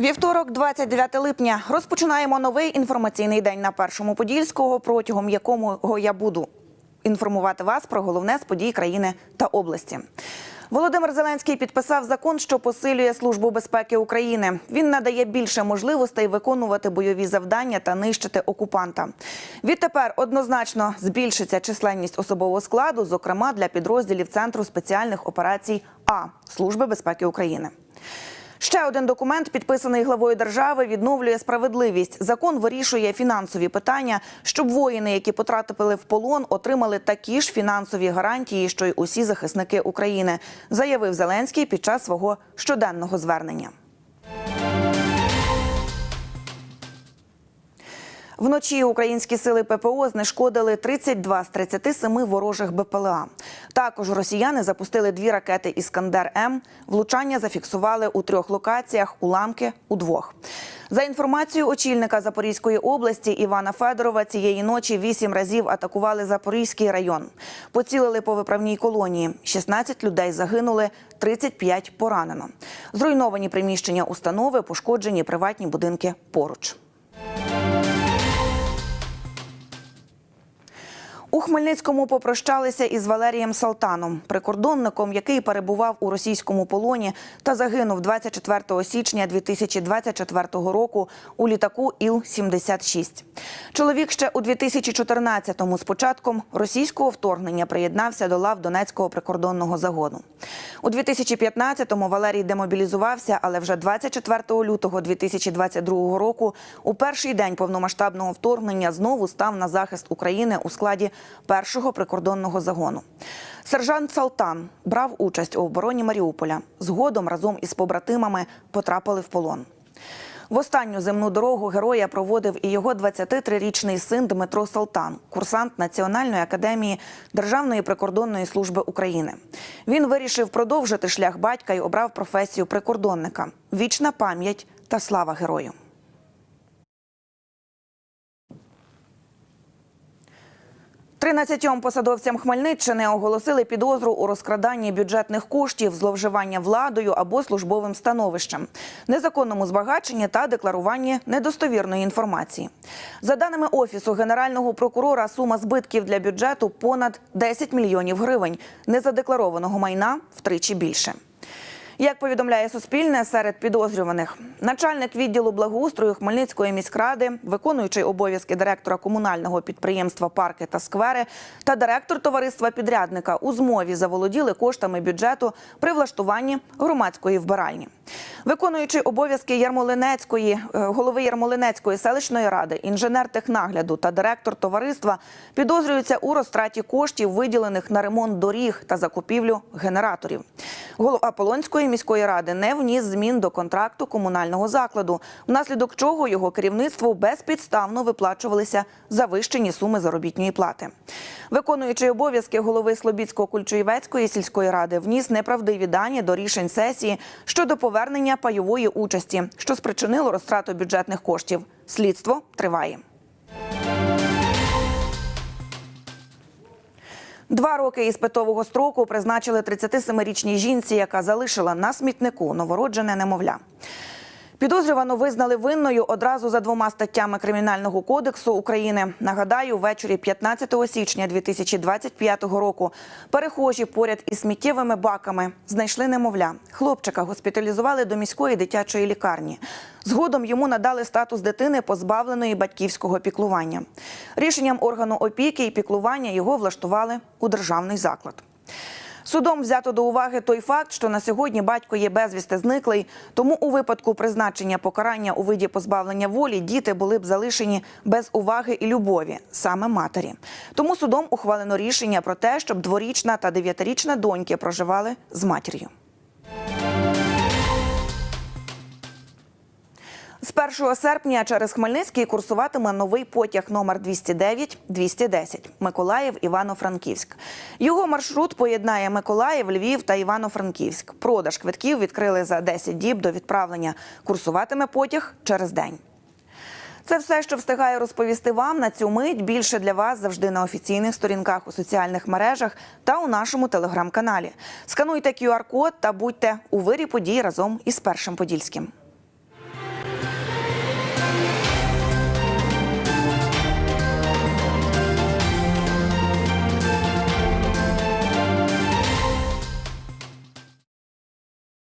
Вівторок, 29 липня, розпочинаємо новий інформаційний день на першому подільського, протягом якого я буду інформувати вас про головне з подій країни та області. Володимир Зеленський підписав закон, що посилює службу безпеки України. Він надає більше можливостей виконувати бойові завдання та нищити окупанта. Відтепер однозначно збільшиться численність особового складу, зокрема для підрозділів Центру спеціальних операцій А Служби безпеки України. Ще один документ, підписаний главою держави, відновлює справедливість. Закон вирішує фінансові питання, щоб воїни, які потрапили в полон, отримали такі ж фінансові гарантії, що й усі захисники України, заявив Зеленський під час свого щоденного звернення. Вночі українські сили ППО знешкодили 32 з 37 ворожих БПЛА. Також росіяни запустили дві ракети Іскандер М. Влучання зафіксували у трьох локаціях, уламки у двох. За інформацією очільника Запорізької області Івана Федорова, цієї ночі вісім разів атакували Запорізький район. Поцілили по виправній колонії. 16 людей загинули, 35 поранено. Зруйновані приміщення установи, пошкоджені приватні будинки поруч. У Хмельницькому попрощалися із Валерієм Салтаном, прикордонником, який перебував у російському полоні та загинув 24 січня 2024 року у літаку Іл-76. Чоловік ще у 2014-му з початком російського вторгнення приєднався до лав Донецького прикордонного загону. У 2015-му Валерій демобілізувався, але вже 24 лютого 2022 року, у перший день повномасштабного вторгнення, знову став на захист України у складі першого прикордонного загону. Сержант Салтан брав участь у обороні Маріуполя. Згодом разом із побратимами потрапили в полон. В останню земну дорогу героя проводив і його 23-річний син Дмитро Салтан, курсант Національної академії Державної прикордонної служби України. Він вирішив продовжити шлях батька і обрав професію прикордонника. Вічна пам'ять та слава герою. Тринадцятьом посадовцям Хмельниччини оголосили підозру у розкраданні бюджетних коштів, зловживання владою або службовим становищем, незаконному збагаченні та декларуванні недостовірної інформації. За даними офісу генерального прокурора, сума збитків для бюджету понад 10 мільйонів гривень, незадекларованого майна втричі більше. Як повідомляє Суспільне, серед підозрюваних начальник відділу благоустрою Хмельницької міськради, виконуючий обов'язки директора комунального підприємства Парки та сквери та директор товариства підрядника у змові заволоділи коштами бюджету при влаштуванні громадської вбиральні. Виконуючий обов'язки Ярмолинецької е, голови Ярмолинецької селищної ради, інженер технагляду та директор товариства підозрюються у розтраті коштів, виділених на ремонт доріг та закупівлю генераторів. Голова Полонської міської ради не вніс змін до контракту комунального закладу, внаслідок чого його керівництву безпідставно виплачувалися завищені суми заробітної плати. Виконуючий обов'язки голови Слобідсько-Кульчуєвецької сільської ради вніс неправдиві дані до рішень сесії щодо повернення пайової участі, що спричинило розтрату бюджетних коштів. Слідство триває. Два роки іспитового строку призначили 37-річній жінці, яка залишила на смітнику новороджене немовля. Підозрювану визнали винною одразу за двома статтями Кримінального кодексу України. Нагадаю, ввечері 15 січня 2025 року перехожі поряд із сміттєвими баками знайшли немовля. Хлопчика госпіталізували до міської дитячої лікарні. Згодом йому надали статус дитини, позбавленої батьківського піклування. Рішенням органу опіки і піклування його влаштували у державний заклад. Судом взято до уваги той факт, що на сьогодні батько є безвісти зниклий, тому у випадку призначення покарання у виді позбавлення волі діти були б залишені без уваги і любові, саме матері. Тому судом ухвалено рішення про те, щоб дворічна та дев'ятирічна доньки проживали з матір'ю. З 1 серпня через Хмельницький курсуватиме новий потяг номер 209-210 Миколаїв Івано-Франківськ. Його маршрут поєднає Миколаїв, Львів та Івано-Франківськ. Продаж квитків відкрили за 10 діб до відправлення. Курсуватиме потяг через день. Це все, що встигаю розповісти вам на цю мить. Більше для вас завжди на офіційних сторінках у соціальних мережах та у нашому телеграм-каналі. Скануйте QR-код та будьте у вирі подій разом із першим подільським.